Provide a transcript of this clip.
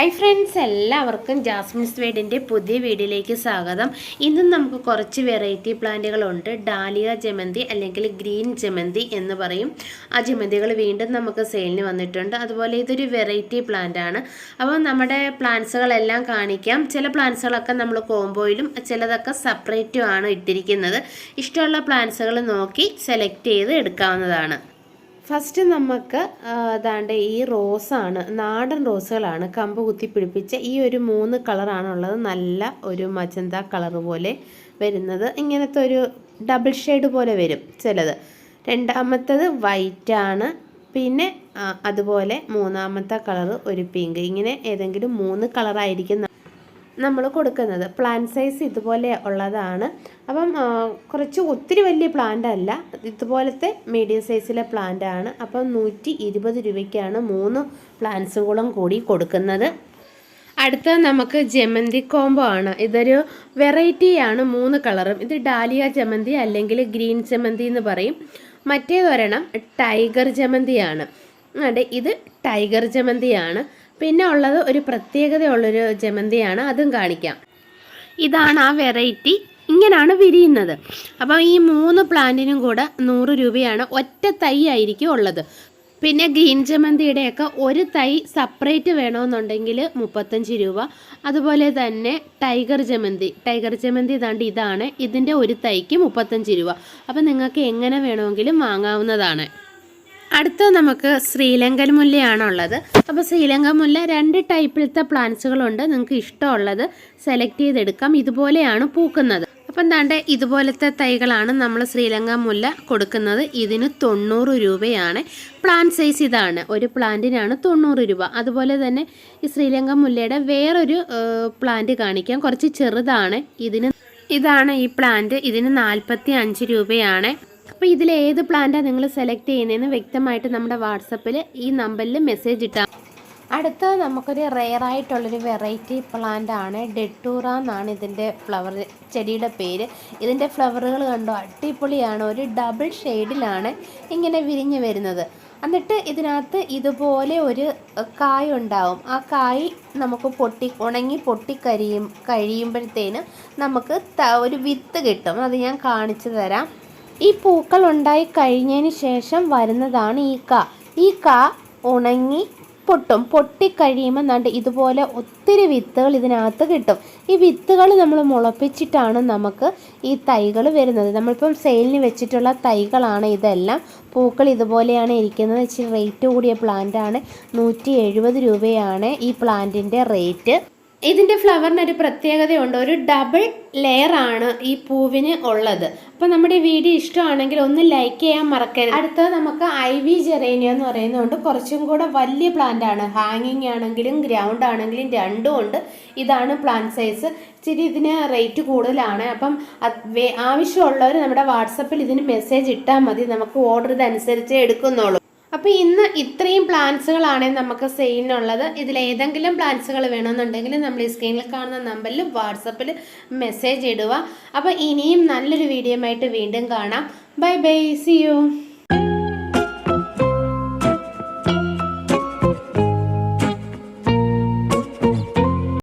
Hi friends എല്ലാവർക്കും Jasmine's വേഡിന്റെ പുതിയ വീഡിയോയിലേക്ക് സ്വാഗതം. ഇന്നും നമുക്ക് കുറച്ച് വെറൈറ്റി പ്ലാന്റുകളുണ്ട് ഡാലിയ ജമന്തി അല്ലെങ്കിൽ ഗ്രീൻ ജമന്തി എന്ന് പറയും. ആ ജമന്തികൾ വീണ്ടും നമുക്ക് സെയിലിന് വന്നിട്ടുണ്ട്. അതുപോലെ ഇതൊരു വെറൈറ്റി പ്ലാന്റ് ആണ്. അപ്പോൾ നമ്മുടെ പ്ലാന്റ്സുകളെല്ലാം കാണിക്കാം. ചില പ്ലാന്റ്സുകളൊക്കെ നമ്മൾ കോംബോയിലും ചിലതൊക്കെ സെപ്പറേറ്റും ആണ് ഇട്ടിരിക്കുന്നത്. ഇഷ്ടമുള്ള പ്ലാന്റ്സുകൾ നോക്കി സെലക്ട് ചെയ്ത് എടുക്കാവുന്നതാണ്. ഫസ്റ്റ് നമുക്ക് അതാണ്ട് ഈ റോസാണ് നാടൻ റോസുകളാണ് കമ്പ് കുത്തി പിടിപ്പിച്ച ഈ ഒരു മൂന്ന് കളറാണുള്ളത് നല്ല ഒരു മജന്ത കളർ പോലെ വരുന്നത്. ഇങ്ങനത്തെ ഒരു ഡബിൾ ഷെയ്ഡ് പോലെ വരും ചിലത്. രണ്ടാമത്തത് വൈറ്റാണ് പിന്നെ അതുപോലെ മൂന്നാമത്തെ കളർ ഒരു പിങ്ക് ഇങ്ങനെ ഏതെങ്കിലും മൂന്ന് കളറായിരിക്കും നമ്മൾ കൊടുക്കുന്നത്. പ്ലാന്റ് സൈസ് ഇതുപോലെ ഉള്ളതാണ്. അപ്പം കുറച്ച് ഒത്തിരി വലിയ പ്ലാന്റ് അല്ല. ഇതുപോലത്തെ മീഡിയം സൈസിലെ പ്ലാന്റ് ആണ്. അപ്പം നൂറ്റി ഇരുപത് രൂപയ്ക്കാണ് മൂന്ന് പ്ലാന്റ്സുകളും കൂടി കൊടുക്കുന്നത്. അടുത്ത നമുക്ക് ജമന്തി കോംബോ ആണ്. ഇതൊരു വെറൈറ്റിയാണ് മൂന്ന് കളറും ഇത് ഡാലിയ ജമന്തി അല്ലെങ്കിൽ ഗ്രീൻ ജമന്തി എന്ന് പറയും. മറ്റേതൊരെണ്ണം ടൈഗർ ജമന്തിയാണ്. അതെ ഇത് ടൈഗർ ജമന്തിയാണ്. പിന്നെ ഉള്ളത് ഒരു പ്രത്യേകതയുള്ളൊരു ജമന്തിയാണ് അതും കാണിക്കാം. ഇതാണ് ആ വെറൈറ്റി. ഇങ്ങനെയാണ് വിരിയുന്നത്. അപ്പോൾ ഈ മൂന്ന് പ്ലാന്റിനും കൂടെ നൂറ് രൂപയാണ് ഒറ്റ തൈ ആയിരിക്കും ഉള്ളത്. പിന്നെ ഗ്രീൻ ജമന്തിയുടെയൊക്കെ ഒരു തൈ സെപ്പറേറ്റ് വേണമെന്നുണ്ടെങ്കിൽ മുപ്പത്തഞ്ച് രൂപ. അതുപോലെ തന്നെ ടൈഗർ ജമന്തി. ടൈഗർ ജമന്തി ഇതാണ്ട് ഇതാണ്. ഇതിന്റെ ഒരു തൈക്ക് മുപ്പത്തഞ്ച് രൂപ. അപ്പോൾ നിങ്ങൾക്ക് എങ്ങനെ വേണമെങ്കിലും വാങ്ങാവുന്നതാണ്. അടുത്ത നമുക്ക് ശ്രീലങ്കൻ മുല്ലയാണുള്ളത്. അപ്പോൾ ശ്രീലങ്കൻ മുല്ല രണ്ട് ടൈപ്പിലത്തെ പ്ലാന്റ്സുകളുണ്ട്. നിങ്ങൾക്ക് ഇഷ്ടമുള്ളത് സെലക്ട് ചെയ്തെടുക്കാം. ഇതുപോലെയാണ് പൂക്കുന്നത്. അപ്പം എന്താണ്ട് ഇതുപോലത്തെ തൈകളാണ് നമ്മൾ ശ്രീലങ്ക മുല്ല കൊടുക്കുന്നത്. ഇതിന് തൊണ്ണൂറ് രൂപയാണ്. പ്ലാന്റ് സൈസ് ഇതാണ്. ഒരു പ്ലാന്റിനാണ് തൊണ്ണൂറ് രൂപ. അതുപോലെ തന്നെ ഈ ശ്രീലങ്ക മുല്ലയുടെ വേറൊരു പ്ലാന്റ് കാണിക്കാം. കുറച്ച് ചെറുതാണ്. ഇതിന് ഇതാണ് ഈ പ്ലാന്റ്. ഇതിന് നാൽപ്പത്തി അഞ്ച് രൂപയാണ്. അപ്പോൾ ഇതിൽ ഏത് പ്ലാന്റാണ് നിങ്ങൾ സെലക്ട് ചെയ്യുന്നതെന്ന് വ്യക്തമായിട്ട് നമ്മുടെ വാട്സപ്പിൽ ഈ നമ്പറിൽ മെസ്സേജ് ഇട്ടാൽ അടുത്ത നമുക്കൊരു റെയർ ആയിട്ടുള്ളൊരു വെറൈറ്റി പ്ലാന്റ് ആണ് ഡെട്ടൂറ എന്നാണ് ഇതിന്റെ ഫ്ലവർ ചെടിയുടെ പേര്. ഇതിന്റെ ഫ്ലവറുകൾ കണ്ടോ? അടിപൊളിയാണ്. ഒരു ഡബിൾ ഷെയ്ഡിലാണ് ഇങ്ങനെ വിരിഞ്ഞ് വരുന്നത്. എന്നിട്ട് ഇതിനകത്ത് ഇതുപോലെ ഒരു കായ് ഉണ്ടാവും. ആ കായ് നമുക്ക് പൊട്ടി ഉണങ്ങി പൊട്ടിക്കരിയും കഴിയുമ്പോഴത്തേനും നമുക്ക് ഒരു വിത്ത് കിട്ടും. അത് ഞാൻ കാണിച്ചു തരാം. ഈ പൂക്കൾ ഉണ്ടായി കഴിഞ്ഞതിന് ശേഷം വരുന്നതാണ് ഈ ക. ഈ ക ഉണങ്ങി പൊട്ടും. പൊട്ടിക്കഴിയുമ്പോൾ നണ്ട് ഇതുപോലെ ഒത്തിരി വിത്തുകൾ ഇതിനകത്ത് കിട്ടും. ഈ വിത്തുകൾ നമ്മൾ മുളപ്പിച്ചിട്ടാണ് നമുക്ക് ഈ തൈകൾ വരുന്നത്. നമ്മളിപ്പം സെയിലിന് വെച്ചിട്ടുള്ള തൈകളാണ് ഇതെല്ലാം. പൂക്കൾ ഇതുപോലെയാണ് ഇരിക്കുന്നത്. ഇച്ചിരി റേറ്റ് കൂടിയ പ്ലാന്റാണ്. നൂറ്റി എഴുപത് രൂപയാണ് ഈ പ്ലാന്റിന്റെ റേറ്റ്. ഇതിന്റെ ഫ്ലവറിന് ഒരു പ്രത്യേകതയുണ്ട്. ഒരു ഡബിൾ ലെയർ ആണ് ഈ പൂവിന് ഉള്ളത്. അപ്പോൾ നമ്മുടെ വീഡിയോ ഇഷ്ടമാണെങ്കിൽ ഒന്ന് ലൈക്ക് ചെയ്യാൻ മറക്കരുത്. അടുത്തത് നമുക്ക് ഐ വി ജെറേനിയ എന്ന് പറയുന്നതുകൊണ്ട് കുറച്ചും കൂടെ വലിയ പ്ലാന്റ് ആണ്. ഹാങ്ങിങ് ആണെങ്കിലും ഗ്രൗണ്ട് ആണെങ്കിലും രണ്ടും ഉണ്ട്. ഇതാണ് പ്ലാന്റ് സൈസ് ഇച്ചിരി ഇതിന് റേറ്റ് കൂടുതലാണ്. അപ്പം ആവശ്യമുള്ളവർ നമ്മുടെ വാട്സപ്പിൽ ഇതിന് മെസ്സേജ് ഇട്ടാൽ മതി. നമുക്ക് ഓർഡർ ഇതനുസരിച്ച് എടുക്കുന്നുള്ളൂ. അപ്പോൾ ഇന്ന് ഇത്രയും പ്ലാൻസുകളാണ് നമുക്ക് സെയിലിനുള്ളത് ഇതിൽ ഏതെങ്കിലും പ്ലാന്റ്സുകൾ വേണമെന്നുണ്ടെങ്കിൽ നമ്മൾ ഈ സ്ക്രീനിൽ കാണുന്ന നമ്പറിൽ വാട്സപ്പിൽ മെസ്സേജ് ഇടുക. അപ്പോൾ ഇനിയും നല്ലൊരു വീഡിയോ ആയിട്ട് വീണ്ടും കാണാം. Bye bye C U